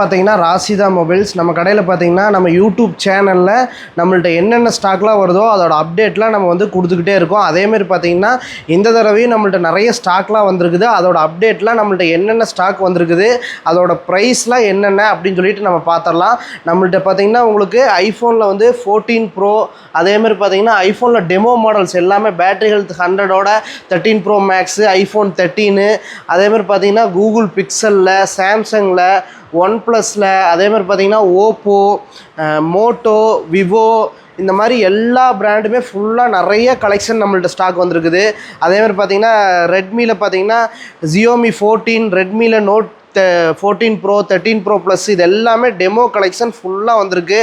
பார்த்தீங்கன்னா ராசிதா மொபைல்ஸ். நம்ம கடையில் பார்த்தீங்கன்னா நம்ம யூடியூப் சேனலில் நம்மள்ட்ட என்னென்ன ஸ்டாக்லாம் வருதோ அதோட அப்டேட்லாம் நம்ம வந்து கொடுத்துக்கிட்டே இருக்கோம். அதேமாரி பார்த்தீங்கன்னா இந்த தடவையும் நம்மள்ட்ட நிறைய ஸ்டாக்லாம் வந்திருக்குது. அதோட அப்டேட்லாம் நம்மள்ட்ட என்னென்ன ஸ்டாக் வந்திருக்குது அதோட ப்ரைஸ்லாம் என்னென்ன அப்படின்னு சொல்லிட்டு நம்ம பார்த்துடலாம் நம்மள்ட்ட பார்த்தீங்கன்னா உங்களுக்கு ஐஃபோனில் வந்து ஃபோர்டீன் ப்ரோ அதேமாரி பார்த்தீங்கன்னா ஐஃபோனில் டெமோ மாடல்ஸ் எல்லாமே battery health ஹண்ட்ரடோட thirteen pro max iPhone thirteen அதேமாதிரி பார்த்தீங்கன்னா கூகுள் பிக்சலில் சாம்சங்கில் ஒன் ப்ளஸில் அதே மாதிரி பார்த்தீங்கன்னா ஓப்போ மோட்டோ விவோ இந்த மாதிரி எல்லா பிராண்டுமே ஃபுல்லாக நிறைய கலெக்ஷன் நம்மள்ட்ட ஸ்டாக் வந்திருக்குது. அதே மாதிரி பார்த்தீங்கன்னா ரெட்மியில் பார்த்தீங்கன்னா Xiaomi fourteen ரெட்மியில் note fourteen pro thirteen pro plus இது எல்லாமே டெமோ கலெக்ஷன் ஃபுல்லாக வந்திருக்கு.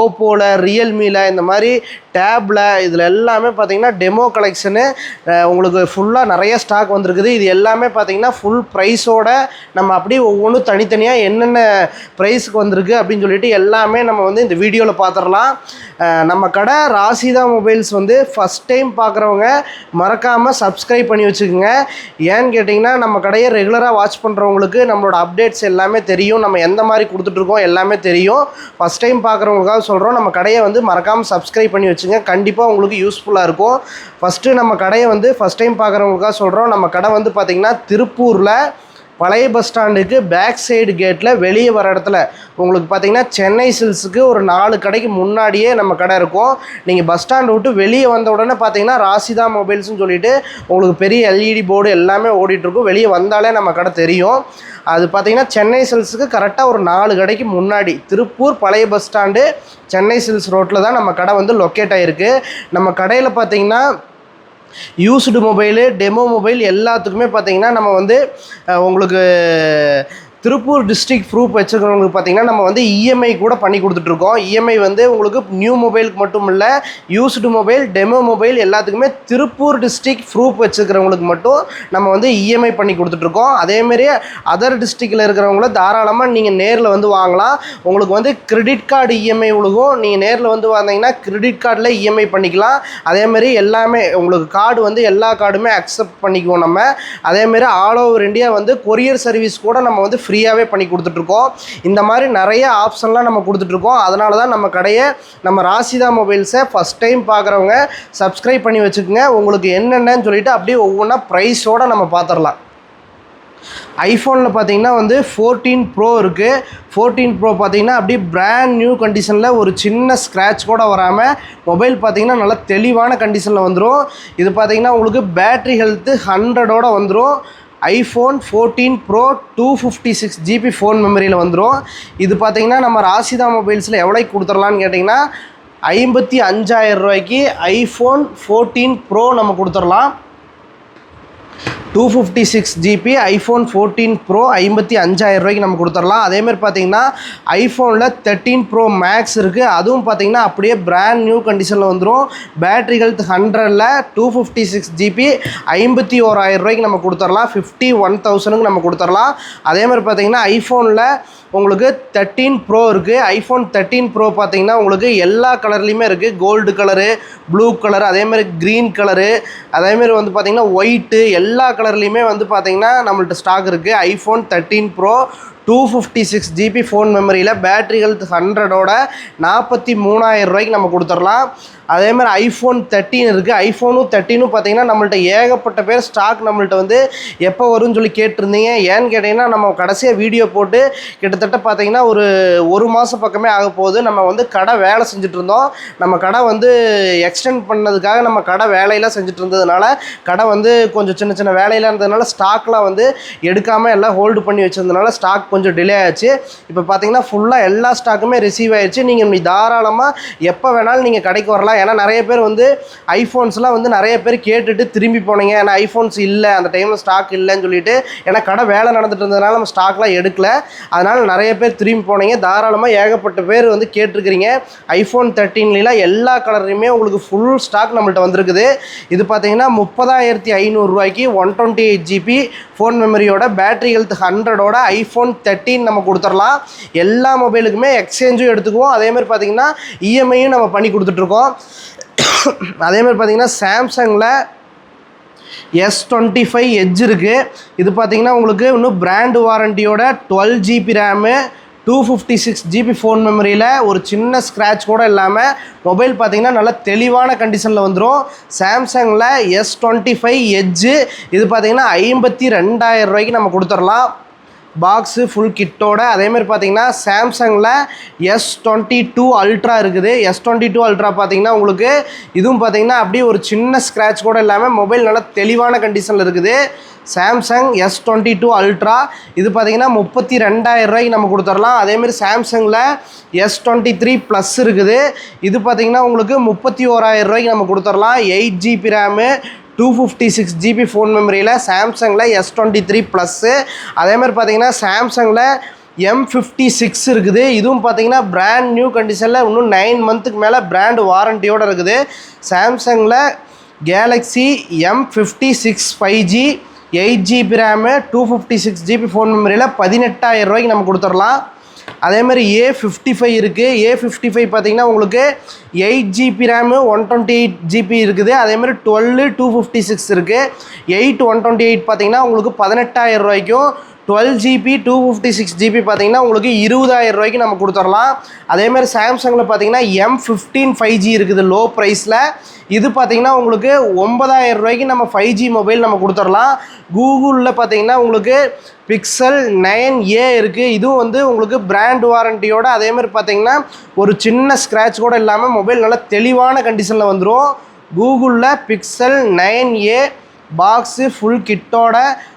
ஓப்போவில் ரியல்மியில் இந்த மாதிரி டேப்பில் இதில் எல்லாமே பார்த்தீங்கன்னா டெமோ கலெக்ஷனு உங்களுக்கு ஃபுல்லாக நிறைய ஸ்டாக் வந்திருக்குது. இது எல்லாமே பார்த்தீங்கன்னா ஃபுல் ப்ரைஸோட நம்ம அப்படியே ஒவ்வொன்றும் தனித்தனியாக என்னென்ன ப்ரைஸுக்கு வந்திருக்கு அப்படின்னு சொல்லிட்டு எல்லாமே நம்ம வந்து இந்த வீடியோவில் பார்த்துடலாம் நம்ம கடை ராசிதா மொபைல்ஸ் வந்து ஃபஸ்ட் டைம் பார்க்குறவங்க மறக்காமல் சப்ஸ்கிரைப் பண்ணி வச்சுக்கோங்க. ஏன்னு கேட்டிங்கன்னா நம்ம கடையை ரெகுலராக வாட்ச் பண்ணுறவங்களுக்கு நம்மளோட அப்டேட்ஸ் எல்லாமே தெரியும். நம்ம எந்த மாதிரி கொடுத்துட்ருக்கோம் எல்லாமே தெரியும். ஃபஸ்ட் டைம் பார்க்குறவங்களுக்காக சொல்கிறோம் நம்ம கடையை வந்து மறக்காமல் சப்ஸ்கிரைப் பண்ணி வச்சுங்க. கண்டிப்பாக உங்களுக்கு யூஸ்ஃபுல்லாக இருக்கும். ஃபஸ்ட்டு நம்ம கடையை வந்து ஃபஸ்ட் டைம் பார்க்குறவங்களுக்காக சொல்கிறோம் நம்ம கடை வந்து பார்த்திங்கன்னா திருப்பூரில் பழைய பஸ் ஸ்டாண்டுக்கு பேக் சைடு கேட்டில் வெளியே வர இடத்துல. உங்களுக்கு பார்த்தீங்கன்னா சென்னை சில்ஸுக்கு ஒரு நாலு கடைக்கு முன்னாடியே நம்ம கடை இருக்கும். நீங்கள் பஸ் ஸ்டாண்ட் விட்டு வெளியே வந்த உடனே பார்த்தீங்கன்னா ராசிதா மொபைல்ஸ்னு சொல்லிட்டு உங்களுக்கு பெரிய எல்இடி போர்டு எல்லாமே ஓடிட்டுருக்கும் வெளியே வந்தாலே நம்ம கடை தெரியும். அது பார்த்தீங்கன்னா சென்னை சில்ஸுக்கு கரெக்டாக ஒரு நாலு கடைக்கு முன்னாடி. திருப்பூர் பழைய பஸ் ஸ்டாண்டு சென்னை சில்ஸ் ரோட்டில் தான் நம்ம கடை வந்து லொக்கேட் ஆகிருக்கு நம்ம கடையில் பார்த்தீங்கன்னா யூஸ்டு மொபைலு டெமோ மொபைல் எல்லாத்துக்குமே பார்த்தீங்கன்னா நம்ம வந்து உங்களுக்கு திருப்பூர் டிஸ்ட்ரிக்ட் ப்ரூஃப் வச்சுருக்கிறவங்களுக்கு பார்த்தீங்கன்னா நம்ம வந்து இஎம்ஐ கூட பண்ணி கொடுத்துட்ருக்கோம். இஎம்ஐ வந்து உங்களுக்கு நியூ மொபைலுக்கு மட்டும் இல்லை யூஸ்டு மொபைல் டெமோ மொபைல் எல்லாத்துக்குமே திருப்பூர் டிஸ்ட்ரிக்ட் ப்ரூஃப் வச்சுருக்கிறவங்களுக்கு மட்டும் நம்ம வந்து இஎம்ஐ பண்ணி கொடுத்துட்ருக்கோம். அதேமாரி அதர் டிஸ்ட்ரிக்டில் இருக்கிறவங்கள தாராளமாக நீங்கள் நேரில் வந்து வாங்கலாம். உங்களுக்கு வந்து கிரெடிட் கார்டு இஎம்ஐ உழுகும். நீங்கள் நேரில் வந்து வந்தீங்கன்னா கிரெடிட் கார்டில் இஎம்ஐ பண்ணிக்கலாம். அதேமாரி எல்லாமே உங்களுக்கு கார்டு வந்து எல்லா கார்டுமே அக்செப்ட் பண்ணிக்குவோம் நம்ம. அதேமாரி ஆல் ஓவர் இந்தியா வந்து கொரியர் சர்வீஸ் கூட நம்ம வந்து ஃப்ரீ ஃப்ரீயாகவே பண்ணி கொடுத்துட்ருக்கோம். இந்த மாதிரி நிறைய ஆப்ஷன்லாம் நம்ம கொடுத்துட்ருக்கோம். அதனால தான் நம்ம கடையை நம்ம ராசிதா மொபைல்ஸை ஃபஸ்ட் டைம் பார்க்குறவங்க சப்ஸ்கிரைப் பண்ணி வச்சுக்கோங்க. உங்களுக்கு என்னென்னு சொல்லிவிட்டு அப்படியே ஒவ்வொன்றா ப்ரைஸோடு நம்ம பார்த்துடலாம் ஐஃபோனில் பார்த்தீங்கன்னா வந்து ஃபோர்டீன் ப்ரோ இருக்குது ஃபோர்டீன் ப்ரோ பார்த்தீங்கன்னா அப்படியே பிராண்ட் நியூ கண்டிஷனில் ஒரு சின்ன ஸ்க்ராட்ச் கூட வராமல் மொபைல் பார்த்தீங்கன்னா நல்லா தெளிவான கண்டிஷனில் வந்துடும் இது பார்த்தீங்கன்னா உங்களுக்கு பேட்ரி ஹெல்த்து ஹண்ட்ரடோட வந்துடும் iPhone fourteen pro two fifty six GB phone மெமரியில் வந்துடும் இது பார்த்தீங்கன்னா நம்ம ராசிதா மொபைல்ஸில் எவ்வளோக்கு கொடுத்துடலான்னு கேட்டிங்கன்னா ஐம்பத்தி அஞ்சாயிரம் ரூபாய்க்கு ஐஃபோன் ஃபோர்டீன் ப்ரோ நம்ம கொடுத்துடலாம். Two fifty six GB iPhone fourteen pro ஐம்பத்தி அஞ்சாயிரம் ரூபாய்க்கு நம்ம கொடுத்துடலாம். அதேமாதிரி பார்த்தீங்கன்னா ஐஃபோனில் தேர்ட்டீன் ப்ரோ மேக்ஸ் இருக்குது அதுவும் பார்த்தீங்கன்னா அப்படியே பிராண்ட் நியூ கண்டிஷனில் வந்துடும் பேட்ரி ஹெல்த் ஹண்ட்ரடில் டூ ஃபிஃப்டி சிக்ஸ் ஜிபி ஐம்பத்தி ஓராயிரம் ரூபாய்க்கு நம்ம கொடுத்துடலாம். ஃபிஃப்டி ஒன் தௌசணுக்கு நம்ம கொடுத்துடலாம். அதேமாதிரி பார்த்தீங்கன்னா ஐஃபோனில் உங்களுக்கு தேர்ட்டீன் ப்ரோ இருக்குது ஐஃபோன் தேர்ட்டீன் ப்ரோ பார்த்தீங்கன்னா உங்களுக்கு எல்லா கலர்லேயுமே இருக்குது கோல்டு கலரு ப்ளூ கலர் அதேமாதிரி க்ரீன் கலரு அதேமாதிரி வந்து பார்த்தீங்கன்னா ஒயிட்டு எல்லா கலர் கலர்லேயுமே வந்து பார்த்தீங்கன்னா நம்மள்ட்ட ஸ்டாக் இருக்குது iPhone thirteen pro two fifty six GB phone மெமரியில் பேட்ரி ஹெல்த் ஹண்ட்ரடோட நாற்பத்தி மூணாயிரம் ரூபாய்க்கு நம்ம கொடுத்துடலாம். அதே மாதிரி ஐஃபோன் தேர்ட்டின் இருக்குது ஐஃபோனும் தேர்ட்டீனும் பார்த்தீங்கன்னா நம்மள்ட்ட ஏகப்பட்ட பேர் ஸ்டாக் நம்மள்ட்ட வந்து எப்போ வரும்னு சொல்லி கேட்டிருந்தீங்க. ஏன்னு கேட்டிங்கன்னா நம்ம கடைசியாக வீடியோ போட்டு கிட்டத்தட்ட பார்த்தீங்கன்னா ஒரு ஒரு மாதம் பக்கமே ஆக போகுது. நம்ம வந்து கடை வேலை செஞ்சுட்டு இருந்தோம். நம்ம கடை வந்து எக்ஸ்டெண்ட் பண்ணதுக்காக நம்ம கடை வேலையெல்லாம் செஞ்சுட்டு இருந்ததுனால கடை வந்து கொஞ்சம் சின்ன சின்ன வேலையெல்லாம் இருந்ததுனால ஸ்டாக்லாம் வந்து எடுக்காமல் எல்லாம் ஹோல்டு பண்ணி வச்சுருந்தனால ஸ்டாக் கொஞ்சம் டிலே ஆச்சு. இப்போ பார்த்தீங்கன்னா ஃபுல்லாக எல்லா ஸ்டாக்குமே ரிசீவ் ஆயிடுச்சு நீங்கள் தாராளமாக எப்போ வேணாலும் நீங்கள் கடைக்கு வரலாம். ஏன்னா நிறைய பேர் வந்து ஐஃபோன்ஸ்லாம் வந்து நிறைய பேர் கேட்டுட்டு திரும்பி போனீங்க. ஏன்னா ஐஃபோன்ஸ் இல்லை. அந்த டைமில் ஸ்டாக் இல்லைன்னு சொல்லிட்டு ஏன்னா கடை வேலை நடந்துட்டு இருந்ததுனால நம்ம ஸ்டாக்லாம் எடுக்கல. அதனால் நிறைய பேர் திரும்பி போனீங்க. தாராளமாக ஏகப்பட்ட பேர் வந்து கேட்டிருக்கிறீங்க. ஐஃபோன் தேர்ட்டீன்லாம் எல்லா கலர்லையுமே உங்களுக்கு ஃபுல் ஸ்டாக் நம்மள்ட்ட வந்திருக்குது. இது பார்த்தீங்கன்னா முப்பதாயிரத்தி ஐநூறுரூவாய்க்கு one twenty eight GB phone மெமரியோட battery health ஹண்ட்ரடோட ஐஃபோன் தேர்ட்டீன் நம்ம கொடுத்துடலாம். எல்லா மொபைலுக்குமே எக்ஸ்சேஞ்சும் எடுத்துக்குவோம். அதேமாதிரி பார்த்தீங்கன்னா இஎம்ஐயும் நம்ம பண்ணி கொடுத்துட்ருக்கோம் அதேமாதிரி பார்த்தீங்கன்னா சாம்சங்கில் எஸ் டுவெண்ட்டி ஃபைவ் எஜ் இருக்குது இது பார்த்தீங்கன்னா உங்களுக்கு இன்னும் brand வாரண்டியோட twelve GB RAM two fifty six GB phone மெமரியில் ஒரு சின்ன ஸ்க்ராட்ச் கூட இல்லாமல் மொபைல் பார்த்தீங்கன்னா நல்ல தெளிவான கண்டிஷனில் வந்துடும் சாம்சங்கில் எஸ் டுவெண்ட்டி ஃபைவ் எஜ்ஜு இது பார்த்தீங்கன்னா ஐம்பத்தி ரெண்டாயிரம் ரூபாய்க்கு நம்ம கொடுத்துடலாம். பாக்ஸு ஃபுல் கிட்டோட அதேமாதிரி பார்த்தீங்கன்னா சாம்சங்கில் எஸ் டுவெண்ட்டி டூ அல்ட்ரா இருக்குது. எஸ் டுவெண்ட்டி டூ அல்ட்ரா பார்த்தீங்கன்னா உங்களுக்கு இதுவும் பார்த்தீங்கன்னா அப்படியே ஒரு சின்ன ஸ்க்ராட்ச் கூட இல்லாமல் மொபைல் நல்லா தெளிவான கண்டிஷனில் இருக்குது. Samsung S twenty two ultra இது பார்த்தீங்கன்னா முப்பத்தி ரெண்டாயிரம் ரூபாய்க்கு நம்ம கொடுத்துடலாம். அதேமாரி சாம்சங்கில் எஸ் டுவெண்ட்டி த்ரீ ப்ளஸ் இருக்குது. இது பார்த்தீங்கன்னா உங்களுக்கு முப்பத்தி ஓராயிரம் ரூபாய்க்கு நம்ம கொடுத்துடலாம். Eight GB RAM two fifty six GB phone மெமரியில் சாம்சங்கில் எஸ் டுவெண்ட்டி த்ரீ ப்ளஸ்ஸு அதேமாதிரி பார்த்தீங்கன்னா சாம்சங்கில் எம் ஃபிஃப்டி சிக்ஸ் இருக்குது. இதுவும் பார்த்தீங்கன்னா பிராண்ட் நியூ கண்டிஷனில் இன்னும் நைன் மந்த்துக்கு மேலே பிராண்ட் வாரண்டியோடு இருக்குது. சாம்சங்கில் Galaxy M fifty six five G eight GB RAM two fifty six GB phone மெமரியில் பதினெட்டாயிரம் ரூபாய்க்கு நம்ம கொடுத்துடலாம். அதேமாதிரி ஏ ஃபிஃப்டி ஃபைவ் இருக்குது ஏ ஃபிஃப்டி ஃபைவ் பார்த்தீங்கன்னா உங்களுக்கு eight GB RAM one twenty eight GB இருக்குது. அதேமாதிரி டுவெல்லு டூ ஃபிஃப்டி சிக்ஸ் இருக்குது எயிட் ஒன் டுவெண்ட்டி எயிட் பார்த்தீங்கன்னா உங்களுக்கு பதினெட்டாயிரம் ரூபாய்க்கும் twelve GB two fifty six GB பார்த்தீங்கன்னா உங்களுக்கு இருபதாயிரம் ரூபாய்க்கு நம்ம கொடுத்துடலாம். அதேமாதிரி சாம்சங்கில் பார்த்தீங்கன்னா எம் ஃபிஃப்டீன் ஃபைவ் ஜி இருக்குது லோ ப்ரைஸில் இது பார்த்தீங்கன்னா உங்களுக்கு ஒன்பதாயிரம் ரூபாய்க்கு நம்ம ஃபைவ் ஜி மொபைல் நம்ம கொடுத்துடலாம். கூகுளில் பார்த்தீங்கன்னா உங்களுக்கு பிக்சல் நைன் ஏ இருக்குது இதுவும் வந்து உங்களுக்கு பிராண்ட் வாரண்டியோட அதேமாதிரி பார்த்தீங்கன்னா ஒரு சின்ன ஸ்க்ராட்ச் கூட இல்லாமல் மொபைல் நல்லா தெளிவான கண்டிஷனில் வந்துடும் கூகுளில் Pixel nine A box full கிட்டோட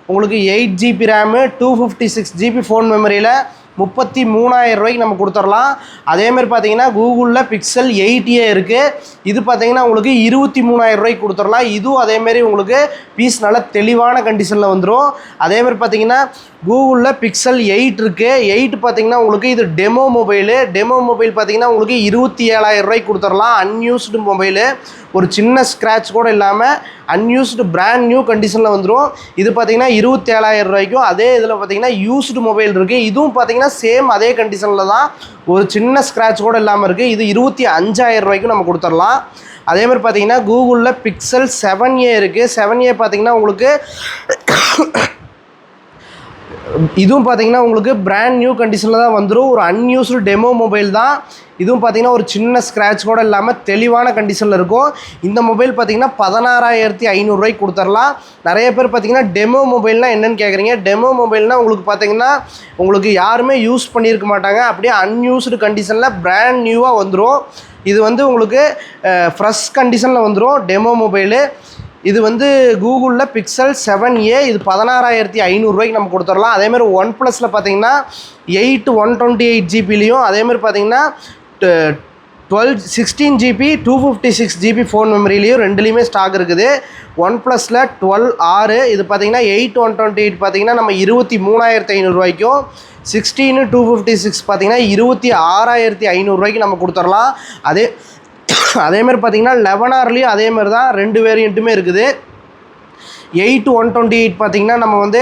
உங்களுக்கு eight GB RAM two fifty six GB phone மெமரியில் முப்பத்தி மூணாயிரம் ரூபாய்க்கு நம்ம கொடுத்துடலாம். அதேமாதிரி பார்த்தீங்கன்னா கூகுளில் பிக்சல் எயிட்டியே இருக்குது இது பார்த்தீங்கன்னா உங்களுக்கு இருபத்தி மூணாயிரம் ரூபாய்க்கு கொடுத்துடலாம். இதுவும் அதேமாரி உங்களுக்கு பீஸ் நல்லா தெளிவான கண்டிஷனில் வந்துடும் அதேமாதிரி பார்த்தீங்கன்னா கூகுளில் பிக்சல் எயிட் இருக்குது எயிட் பார்த்தீங்கன்னா உங்களுக்கு இது டெமோ மொபைலு டெமோ மொபைல் பார்த்தீங்கன்னா உங்களுக்கு இருபத்தி ஏழாயிரம் ரூபாய்க்கு கொடுத்துடலாம். அன்யூஸ்டு மொபைலு ஒரு சின்ன ஸ்க்ராட்ச் கூட இல்லாமல் அன்யூஸ்டு பிராண்ட் நியூ கண்டிஷனில் வந்துடும் இது பார்த்தீங்கன்னா இருபத்தேழாயிரம் ரூபாய்க்கும் அதே இதில் பார்த்தீங்கன்னா யூஸ்டு மொபைல் இருக்குது இதுவும் பார்த்தீங்கன்னா சேம் அதே கண்டிஷனில் தான் ஒரு சின்ன ஸ்க்ராட்ச் கூட இல்லாமல் இருக்குது இது இருபத்தி அஞ்சாயிரம் ரூபாய்க்கும் நம்ம கொடுத்துடலாம். அதே மாதிரி பார்த்தீங்கன்னா கூகுளில் பிக்சல் செவன் ஏ இருக்குது செவன் ஏ பார்த்தீங்கன்னா உங்களுக்கு இதுவும் பார்த்தீங்கன்னா உங்களுக்கு பிராண்ட் நியூ கண்டிஷனில் தான் வந்துடும் ஒரு அன்யூஸ்டு டெமோ மொபைல் தான். இதுவும் பார்த்தீங்கன்னா ஒரு சின்ன ஸ்க்ராட்ச் கூட இல்லாமல் தெளிவான கண்டிஷனில் இருக்கும். இந்த மொபைல் பார்த்தீங்கன்னா பதினாறாயிரத்தி ஐநூறுரூவாய்க்கு கொடுத்துடலாம் நிறைய பேர் பார்த்தீங்கன்னா டெமோ மொபைல்னால் என்னென்னு கேட்குறீங்க டெமோ மொபைல்னால் உங்களுக்கு பார்த்தீங்கன்னா உங்களுக்கு யாருமே யூஸ் பண்ணியிருக்க மாட்டாங்க. அப்படியே அன்யூஸ்டு கண்டிஷனில் பிராண்ட் நியூவாக வந்துடும் இது வந்து உங்களுக்கு ஃப்ரெஷ் கண்டிஷனில் வந்துடும் டெமோ மொபைலு இது வந்து கூகுளில் பிக்சல் செவன் ஏ இது பதினாறாயிரத்தி ஐநூறுரூவாய்க்கு நம்ம கொடுத்துடலாம். அதேமாதிரி ஒன் ப்ளஸில் பார்த்தீங்கன்னா எயிட் ஒன் டுவெண்ட்டி எயிட் ஜிபிலையும் அதேமாதிரி பார்த்தீங்கன்னா twelve sixteen GB two fifty six GB phone மெமரிலையும் ரெண்டுலேயுமே ஸ்டாக் இருக்குது. ஒன் ப்ளஸில் டுவெல் ஆறு இது பார்த்தீங்கன்னா எயிட் ஒன் டுவெண்ட்டி எயிட் பார்த்தீங்கன்னா நம்ம இருபத்தி மூணாயிரத்தி ஐநூறுரூவாய்க்கும் சிக்ஸ்டீனு டூ ஃபிஃப்டி சிக்ஸ் பார்த்தீங்கன்னா இருபத்தி ஆறாயிரத்தி ஐநூறுரூவாய்க்கு நம்ம கொடுத்துடலாம். அதே அதேமாதிரி பார்த்தீங்கன்னா லெவன் ஆர்லேயும் அதேமாதிரி தான் ரெண்டு வேரியண்ட்டுமே இருக்குது. எயிட் ஒன் டுவெண்ட்டி எயிட் பார்த்தீங்கன்னா நம்ம வந்து